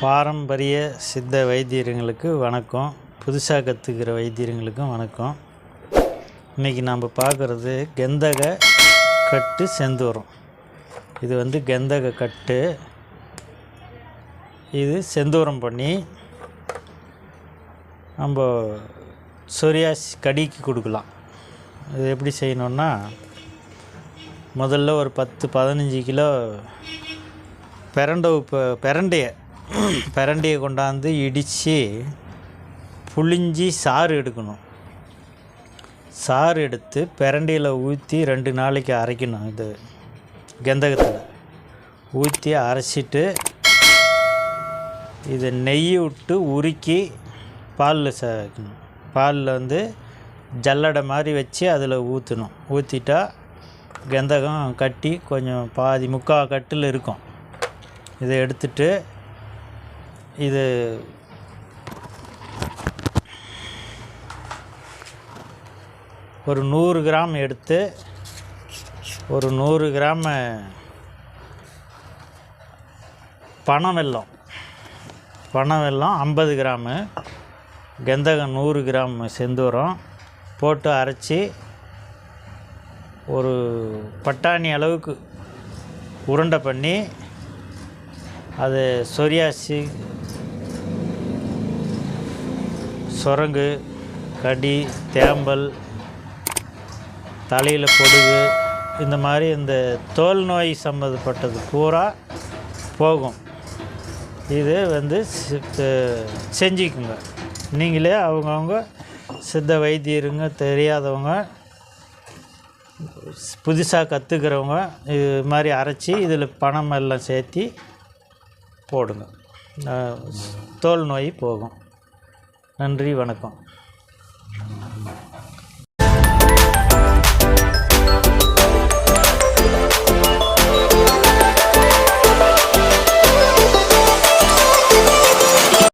பாரம்பரிய சித்த வைத்தியர்களுக்கு வணக்கம். புதுசாக கற்றுக்கிற வைத்தியர்களுக்கும் வணக்கம். இன்றைக்கி நாம் பார்க்குறது கெந்தக கட்டு செந்தூரம் இது வந்து கெந்தக கட்டு. இது செந்தூரம் பண்ணி நம்ம சொரியாஸ் கடிக்கு கொடுக்கலாம். இது எப்படி செய்யணுன்னா முதல்ல ஒரு பத்து பதினஞ்சு கிலோ பிரண்டை உப்பு பெரண்டையை பிரண்டியை கொண்டாந்து இடித்து புளிஞ்சி சாறு எடுக்கணும். சாறு எடுத்து பிரண்டியில் ஊற்றி ரெண்டு நாளைக்கு அரைக்கணும் இது கெந்தகத்தில். ஊற்றி அரைச்சிட்டு இதை நெய் விட்டு உருக்கி பாலில் சேர்க்கணும். பாலில் வந்து ஜல்லடை மாதிரி வச்சு அதில் ஊற்றணும் ஊற்றிட்டா கெந்தகம் கட்டி கொஞ்சம் பாதி முக்கால் கட்டில் இருக்கும். இதை எடுத்துட்டு இது ஒரு நூறு கிராம் எடுத்து ஒரு நூறு கிராம் பனம் வெல்லம். பனம் வெல்லம் ஐம்பது கிராமு. கெந்தகம் நூறு கிராம் செந்தூரம் போட்டு அரைச்சி ஒரு பட்டாணி அளவுக்கு உருண்டை பண்ணி அது சொரியாசி சுரங்கு கடி தேம்பல் தலையில் பொடுகு இந்த மாதிரி இந்த தோல் நோய் சம்மந்தப்பட்டது பூரா போகும். இது வந்து செஞ்சுக்குங்க. நீங்களே அவங்கவுங்க சித்த வைத்தியருங்க தெரியாதவங்க புதுசாக கற்றுக்கிறவங்க இது மாதிரி அரைச்சி இதில் பணம் எல்லாம் சேர்த்தி போடுங்க. தோல் நோய் போகும். நன்றி வணக்கம்.